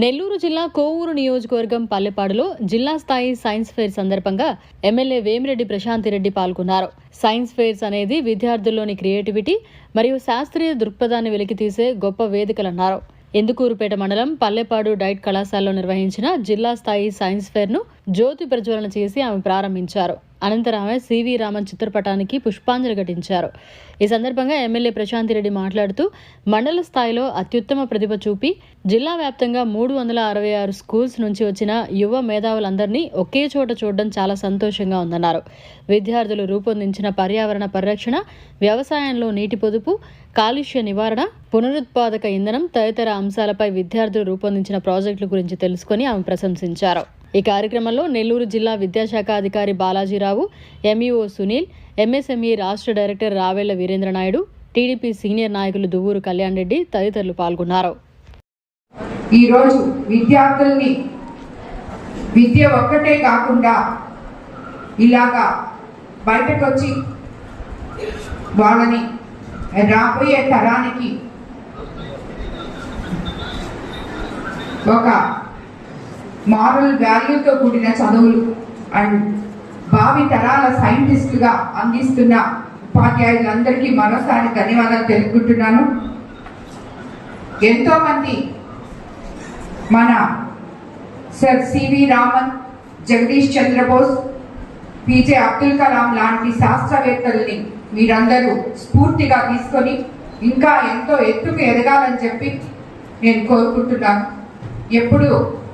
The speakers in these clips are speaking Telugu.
నెల్లూరు జిల్లా కోవూరు నియోజకవర్గం పల్లెపాడులో జిల్లా స్థాయి సైన్స్ ఫెయిర్ సందర్భంగా ఎమ్మెల్యే వేమిరెడ్డి ప్రశాంతిరెడ్డి పాల్గొన్నారు. సైన్స్ ఫెయిర్స్ అనేది విద్యార్థుల్లోని క్రియేటివిటీ మరియు శాస్త్రీయ దృక్పథాన్ని వెలికితీసే గొప్ప వేదికలన్నారు. ఎందుకూరుపేట మండలం పల్లెపాడు డైట్ కళాశాలలో నిర్వహించిన జిల్లా స్థాయి సైన్స్ ఫెయిర్ను జ్యోతి ప్రజ్వలన చేసి ఆమె ప్రారంభించారు. అనంతరం ఆమె సివి రామన్ చిత్రపటానికి పుష్పాంజలి ఘటించారు. ఈ సందర్భంగా ఎమ్మెల్యే ప్రశాంతిరెడ్డి మాట్లాడుతూ మండల స్థాయిలో అత్యుత్తమ ప్రతిభ చూపి జిల్లా వ్యాప్తంగా మూడు వందల అరవై ఆరు స్కూల్స్ నుంచి వచ్చిన యువ మేధావులందరినీ ఒకే చోట చూడడం చాలా సంతోషంగా ఉందన్నారు. విద్యార్థులు రూపొందించిన పర్యావరణ పరిరక్షణ వ్యవసాయంలో నీటి పొదుపు కాలుష్య నివారణ పునరుత్పాదక ఇంధనం తదితర అంశాలపై విద్యార్థులు రూపొందించిన ప్రాజెక్టుల గురించి తెలుసుకొని ఆమె ప్రశంసించారు. ఈ కార్యక్రమంలో నెల్లూరు జిల్లా విద్యాశాఖ అధికారి బాలాజీరావు ఎంఈఓ సునీల్ ఎంఎస్ఎంఈ రాష్ట్ర director Ravella Veerendra Naidu TDP senior నాయకులు దువ్వూరు కళ్యాణ్ రెడ్డి తదితరులు పాల్గొన్నారు. ఈరోజు విద్యార్థుల్ని విద్య ఒక్కటే కాకుండా ఇలాగా బయటకు వచ్చి వాళ్ళని రాబోయే తరానికి ఒక మారల్ వాల్యూతో కూడిన చదువులు అండ్ భావి తరాల సైంటిస్టుగా అందిస్తున్న ఉపాధ్యాయులందరికీ మరోసారి ధన్యవాదాలు తెలుపుకుంటున్నాను. ఎంతో మంది మన sir C V Raman Jagadish Chandra Bose P J Abdul Kalam లాంటి శాస్త్రవేత్తల్ని మీరందరూ స్ఫూర్తిగా తీసుకొని ఇంకా ఎంతో ఎత్తుకు ఎదగాలని చెప్పి నేను కోరుకుంటున్నాను. ఎప్పుడు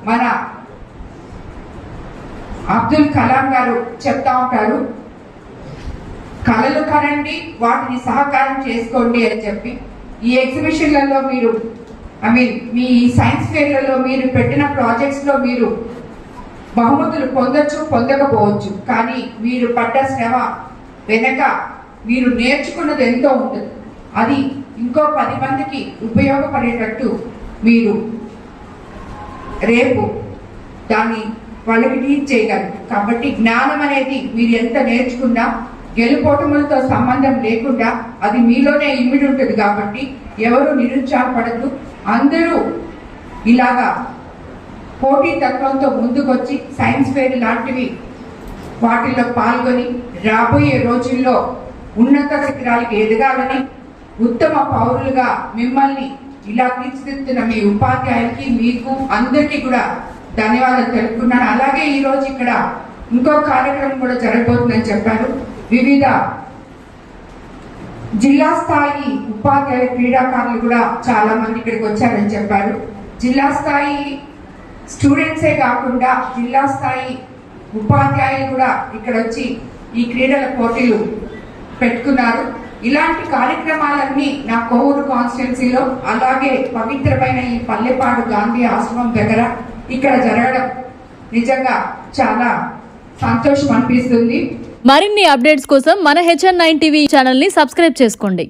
మన అబ్దుల్ కలాం గారు చెప్తా ఉంటారు కళలు కనండి వాటిని సహకారం చేసుకోండి అని చెప్పి. ఈ ఎగ్జిబిషన్లలో మీరు ఐ మీన్ మీ సైన్స్ ఫేర్లలో మీరు పెట్టిన ప్రాజెక్ట్స్లో మీరు బహుమతులు పొందొచ్చు పొందకపోవచ్చు. కానీ మీరు పడ్డ శ్రమ వెనక మీరు నేర్చుకున్నది ఎంతో ఉంటుంది. అది ఇంకో పది మందికి ఉపయోగపడేటట్టు మీరు రేపు దాన్ని వాళ్ళకి టీచ్ చేయగలరు. కాబట్టి జ్ఞానం అనేది మీరు ఎంత నేర్చుకున్నా గెలుపోటములతో సంబంధం లేకుండా అది మీలోనే ఇమిడి ఉంటుంది కాబట్టి ఎవరు నిరుత్సాహపడద్దు. అందరూ ఇలాగా పోటీ తత్వంతో ముందుకొచ్చి సైన్స్ ఫెయిర్ లాంటివి వాటిల్లో పాల్గొని రాబోయే రోజుల్లో ఉన్నత శిఖరాలకు ఎదగాలని ఉత్తమ పౌరులుగా మిమ్మల్ని ఇలా తీర్చిదిద్దుతున్న మీ ఉపాధ్యాయులకి మీకు అందరికీ కూడా ధన్యవాదాలు తెలుపుకున్నాను అలాగే ఈ రోజు ఇక్కడ ఇంకో కార్యక్రమం కూడా జరగబోతుందని చెప్పారు. వివిధ జిల్లా స్థాయి ఉపాధ్యాయ క్రీడాకారులు కూడా చాలా మంది ఇక్కడికి వచ్చారని చెప్పారు. జిల్లా స్థాయి స్టూడెంట్సే కాకుండా జిల్లా స్థాయి ఉపాధ్యాయులు కూడా ఇక్కడ వచ్చి ఈ క్రీడల పోటీలు పెట్టుకున్నారు. ఇలాంటి కార్యక్రమాలన్నీ నా కోవూరు కాన్స్టిట్యున్సీలో అలాగే పవిత్రమైన ఈ పల్లెపాడు గాంధీ ఆశ్రమం దగ్గర ఇక్కడ జరగడం నిజంగా చాలా సంతోషం అనిపిస్తుంది. మరిన్ని అప్డేట్స్ కోసం మన హెచ్ఎన్ నైన్ టీవీ ఛానల్ని సబ్స్క్రైబ్ చేసుకోండి.